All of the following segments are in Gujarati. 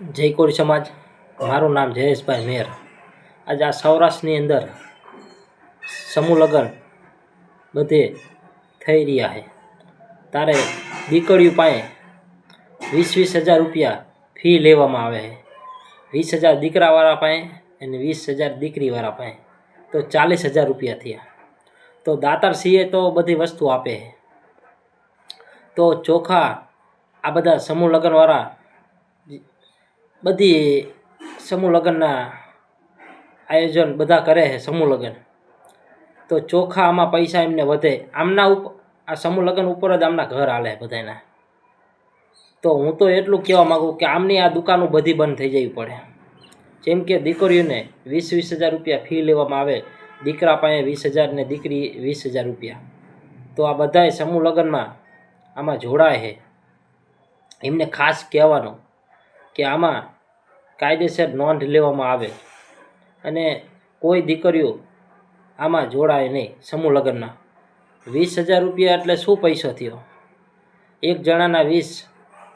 જય કોળી સમાજ. મારું નામ જયેશભાઈ મેર. આજે આ સૌરાષ્ટ્રની અંદર સમૂહ લગ્ન બધે થઈ રહ્યા છે. તારે દીકરીઓ પાસે વીસ વીસ હજાર રૂપિયા ફી લેવામાં આવે છે. વીસ હજાર દીકરાવાળા પાસે અને વીસ હજાર દીકરીવાળા પાસે. તો ચાલીસ હજાર રૂપિયા થયા. તો દાતાર સીએ તો બધી વસ્તુ આપે છે. તો ચોખા આ બધા સમૂહ લગ્નવાળા બધી સમૂહ લગ્નના આયોજન બધા કરે છે સમૂહ લગ્ન. તો ચોખા આમાં પૈસા એમને વધે. આમના ઉપર આ સમૂહ લગ્ન ઉપર જ આમના ઘર હાલે બધાના તો હું તો એટલું કહેવા માગું કે આમની આ દુકાનો બધી બંધ થઈ જવી પડે. જેમ કે દીકરીઓને વીસ વીસ હજાર રૂપિયા ફી લેવામાં આવે, દીકરા પાસે વીસ હજાર ને દીકરી વીસ હજાર રૂપિયા. તો આ બધાય સમૂહ લગ્નમાં આમાં જોડાય છે. એમને ખાસ કહેવાનું કે આમાં કાયદેસર નોંધ લેવામાં આવે અને કોઈ દીકરીઓ આમાં જોડાય નહીં સમૂહ લગ્નના. વીસ હજાર રૂપિયા એટલે શું પૈસો થયો? એક જણાના વીસ,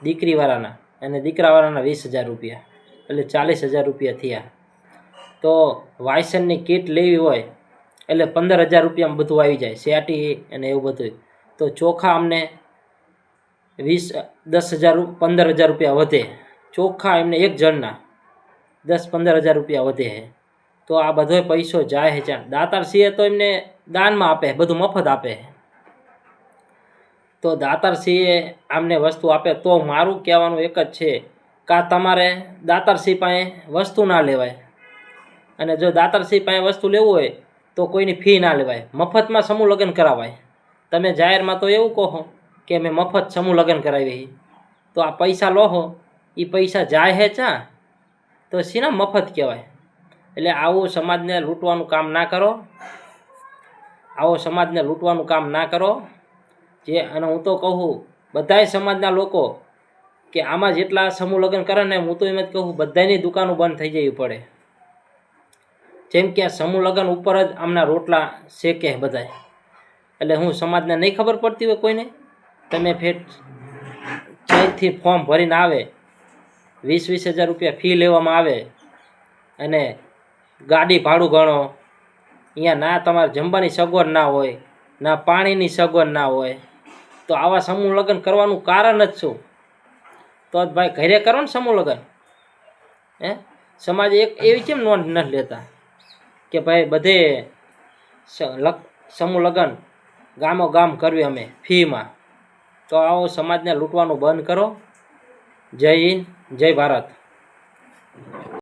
દીકરીવાળાના અને દીકરાવાળાના વીસ હજાર રૂપિયા એટલે ચાલીસ હજાર રૂપિયા થયા. તો વાયસનની કીટ લેવી હોય એટલે પંદર હજાર રૂપિયામાં બધું આવી જાય, સેટી અને એવું બધું તો ચોખા અમને વીસ, દસ હજાર પંદર હજાર રૂપિયા વધે. ચોખ્ખા એમને એક જણના દસ પંદર હજાર રૂપિયા વધે છે તો આ બધો પૈસો જાય છે જ્યાં. દાતાર સિંહે તો એમને દાનમાં આપે બધું મફત આપે તો દાતાર સિંહે આમને વસ્તુ આપે. તો મારું કહેવાનું એક જ છે કાં તમારે દાતાર સિંહ પાસે વસ્તુ ના લેવાય. અને જો દાતાર સિંહ પાસે વસ્તુ લેવું હોય તો કોઈની ફી ના લેવાય. મફતમાં સમૂહ લગ્ન કરાવાય. તમે જાહેરમાં તો એવું કહો કે મેં મફત સમૂહ લગ્ન કરાવી તો આ પૈસા લોહો એ પૈસા જાય હે ચા તો સીના મફત કહેવાય? એટલે આવું સમાજને લૂંટવાનું કામ ના કરો. આવો સમાજને લૂંટવાનું કામ ના કરો. જે, અને હું તો કહું, બધાય સમાજના લોકો કે આમાં જેટલા સમૂહ લગ્ન કરે ને હું તો એમ જ કહું બધાની દુકાનો બંધ થઈ જવી પડે. જેમ કે આ સમૂહ લગ્ન ઉપર જ આમના રોટલા શેકે બધાય. એટલે હું સમાજને નહીં ખબર પડતી હોય કોઈને? તમે ફેટ ચેકથી ફોર્મ ભરીને આવે વીસ વીસ હજાર રૂપિયા ફી લેવામાં આવે અને ગાડી ભાડું ગણો. અહીંયા ના તમારે જમવાની સગવડ ના હોય, ના પાણીની સગવડ ના હોય, તો આવા સમૂહ લગ્ન કરવાનું કારણ જ શું? તો જ ભાઈ ઘરે કરો ને સમૂહ લગ્ન. હે? સમાજ એક એવી કેમ નોંધ નથી લેતા કે ભાઈ બધે સમૂહ લગ્ન ગામો ગામ કરવી અમે ફીમાં. તો આવો સમાજને લૂંટવાનું બંધ કરો. જય હિન્દ જય ભારત.